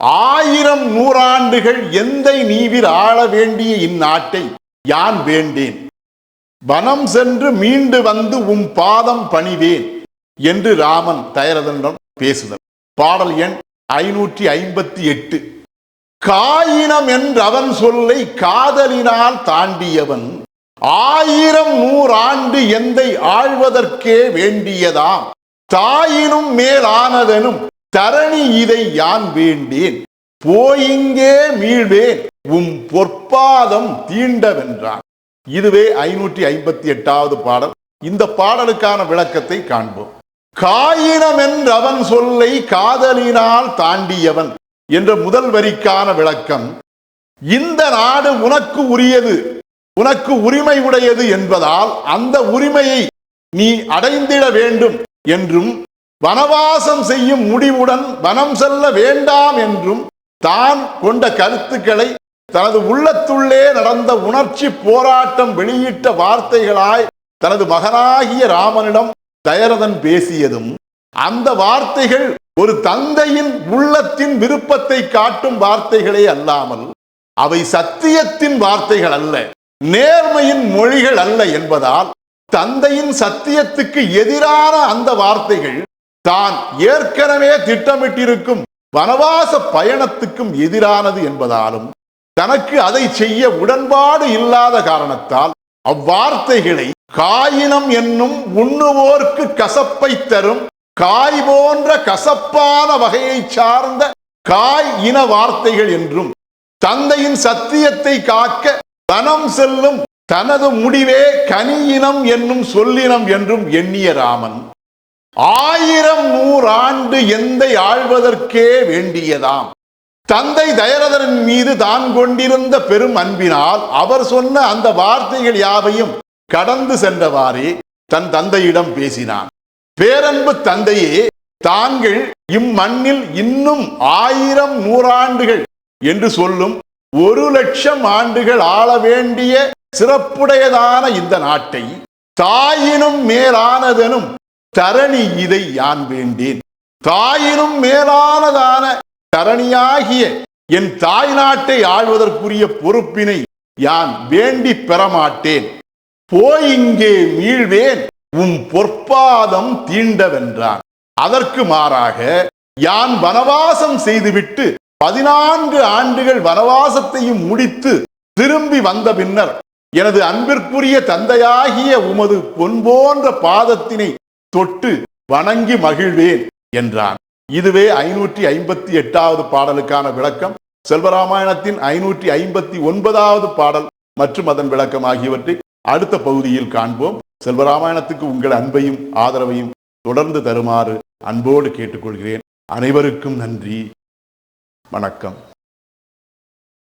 ஆயிரம் நூறாண்டுகள் எந்தை நீவிர் ஆள வேண்டிய இந்நாட்டை யான் வேண்டேன்? வனம் சென்று மீண்டு வந்து உம் பாதம் பணிவேன் என்று ராமன் தயரதனிடம் பேசுதல் பாடல் எண் ஐநூற்றி ஐம்பத்தி எட்டு. காயினம் என்றவன் சொல்லை காதலினால் தாண்டியவன் ஆயிரம் நூறாண்டு எந்தை ஆழ்வதற்கே வேண்டியதாம். தாயினும் மேலானதனும் தரணி இதை யான் வேண்டேன்? போயிங்கே மீழ்வேன் உம் பொற்பாதம் தீண்டவென்றான். இதுவே ஐநூற்றி ஐம்பத்தி எட்டாவது பாடல். இந்த பாடலுக்கான விளக்கத்தை காண்போம். காயினம் என்றவன் சொல்லை காதலினால் தாண்டியவன் என்ற முதல் வரிக்கான விளக்கம் இந்த நாடு உனக்கு உரியது உனக்கு உரிமை உடையது என்பதால் அந்த உரிமையை நீ அடைந்திட வேண்டும் என்றும் வனவாசம் செய்யும் முடிவுடன் வனம் செல்ல வேண்டாம் என்றும் தான் கொண்ட கருத்துக்களை தனது உள்ளத்துள்ளே நடந்த உணர்ச்சி போராட்டம் வெளியிட்ட வார்த்தைகளாய் தனது மகனாகிய ராமனிடம் தயரதன் பேசியதும் அந்த வார்த்தைகள் ஒரு தந்தையின் உள்ளத்தின் விருப்பத்தை காட்டும் வார்த்தைகளே அல்லாமல் அவை சத்தியத்தின் வார்த்தைகள் அல்ல நேர்மையின் மொழிகள் அல்ல என்பதால் தந்தையின் சத்தியத்துக்கு எதிரான அந்த வார்த்தைகள் தான் ஏற்கனவே திட்டமிட்டிருக்கும் வனவாச பயணத்துக்கும் எதிரானது என்பதாலும் தனக்கு அதை செய்ய உடன்பாடு இல்லாத காரணத்தால் அவ்வார்த்தைகளை காயினம் என்னும் உண்ணுவோர்க்கு கசப்பை தரும் காய் போன்ற கசப்பான வகையை சார்ந்த காய் இன வார்த்தைகள் என்றும் தந்தையின் சத்தியத்தை காக்க தனம் செல்லும் தனது முடிவே கனியினம் என்னும் சொல்லினம் என்றும் எண்ணிய ராமன் ஆயிரம் நூறாண்டு எந்தை ஆழ்வதற்கே வேண்டியதாம். தந்தை தயரதரன் மீது தான் கொண்டிருந்த பெரும் அன்பினால் அவர் சொன்ன அந்த வார்த்தைகள் யாவையும் கடந்து சென்றவாறே தன் தந்தையிடம் பேசினான். பேரன்பு தந்தையே தாங்கள் இம்மண்ணில் இன்னும் ஆயிரம் நூறாண்டுகள் என்று சொல்லும் ஒரு லட்சம் ஆண்டுகள் ஆள வேண்டிய சிறப்புடையதான இந்த நாட்டை தாயினும் மேலானதெனும் தரணி இதை யான் வேண்டேன்? தாயினும் மேலானதான தரணியாகிய என் தாய் நாட்டை ஆழ்வதற்குரிய பொறுப்பினை யான் வேண்டி பெறமாட்டேன். போய் இங்கே மீழ்வேன் உம் பொற்பாதம் தீண்டவென்றான். அதற்கு மாறாக யான் வனவாசம் செய்துவிட்டு பதினான்கு ஆண்டுகள் வனவாசத்தையும் முடித்து திரும்பி வந்த பின்னர் எனது அன்பிற்குரிய தந்தையாகிய உமது பொன் போன்ற பாதத்தினை தொட்டு வணங்கி மகிழ்வேன் என்றான். இதுவே ஐநூற்றி ஐம்பத்தி எட்டாவது பாடலுக்கான விளக்கம். செல்வராமாயணத்தின் ஐநூற்றி ஐம்பத்தி ஒன்பதாவது பாடல் மற்றும் அதன் விளக்கம் ஆகியவற்றை அடுத்த பகுதியில் காண்போம். செல்வராமாயணத்துக்கு உங்கள் அன்பையும் ஆதரவையும் தொடர்ந்து தருமாறு அன்போடு கேட்டுக்கொள்கிறேன். அனைவருக்கும் நன்றி. வணக்கம்.